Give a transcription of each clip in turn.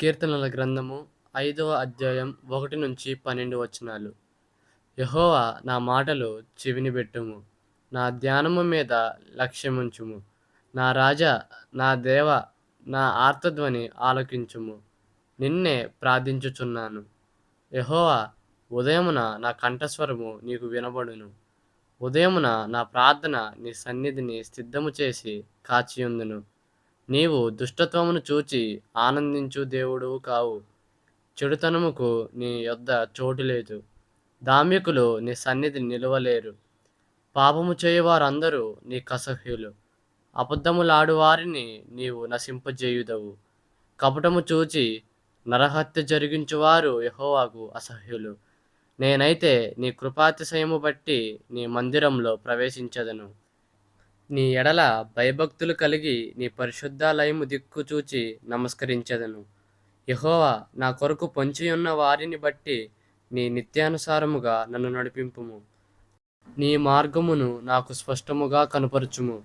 కీర్తనల గ్రంథము ఐదవ అధ్యాయం ఒకటి నుంచి పన్నెండు వచనాలు. యహోవా నా మాటలు చెవినిబెట్టుము నా ధ్యానము మీద లక్ష్యముంచుము. నా రాజా నా దేవ నా ఆర్తధ్వని ఆలకించుము. నిన్నే ప్రార్థించుచున్నాను. యహోవా ఉదయమున నా కంఠస్వరము నీకు వినబడును. ఉదయమున నా ప్రార్థన నీ సన్నిధిని సిద్ధము చేసి కాచియుందును. నీవు దుష్టత్వమును చూచి ఆనందించు దేవుడు కావు. చెడుతనముకు నీ యొద్ద చోటు లేదు. ధార్మికులు నీ సన్నిధి నిలువలేరు. పాపము చేయువారందరూ నీ కసహ్యులు. అబద్ధములాడు వారిని నీవు నశింపజేయుదవు. కపటము చూచి నరహత్య జరిగించువారు యహోవాకు అసహ్యులు. నేనైతే నీ కృపాతిశయము బట్టి నీ మందిరంలో ప్రవేశించదను. నీ ఎడల భయభక్తులు కలిగి నీ పరిశుద్ధాలయము దిక్కు చూచి నమస్కరించెదను. యహోవా నా కొరకు పొంచియున్న వారిని బట్టి నీ నిత్యానుసారముగా నన్ను నడిపింపుము. నీ మార్గమును నాకు స్పష్టముగా కనుపరచుము.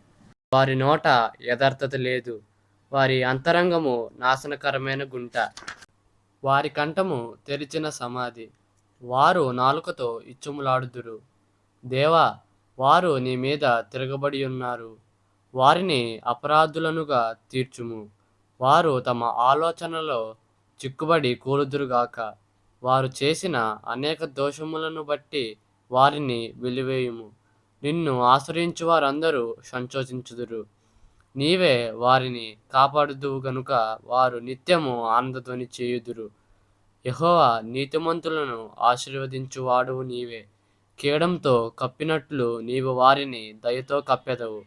వారి నోట యథార్థత లేదు. వారి అంతరంగము నాశనకరమైన గుంట. వారి కంఠము తెరిచిన సమాధి. వారు నాలుకతో ఇచ్చుములాడుదురు. దేవా వారు నీ మీద తిరగబడి ఉన్నారు. వారిని అపరాధులనుగా తీర్చుము. వారు తమ ఆలోచనలో చిక్కుబడి కూలుదురుగాక. వారు చేసిన అనేక దోషములను బట్టి వారిని వెలివేయుము. నిన్ను ఆశ్రయించు వారందరూ సంచోచించుదురు. నీవే వారిని కాపాడుదువు గనుక వారు నిత్యము ఆనందధ్వని చేయుదురు. యహోవా నీతిమంతులను ఆశీర్వదించువాడువు నీవే. కేడంతో కప్పినట్లు నీవు వారిని దయతో కప్పెదవు.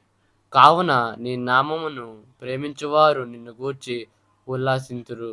కావున నీ నామమును ప్రేమించువారు నిన్ను గూర్చి ఉల్లాసింతురు.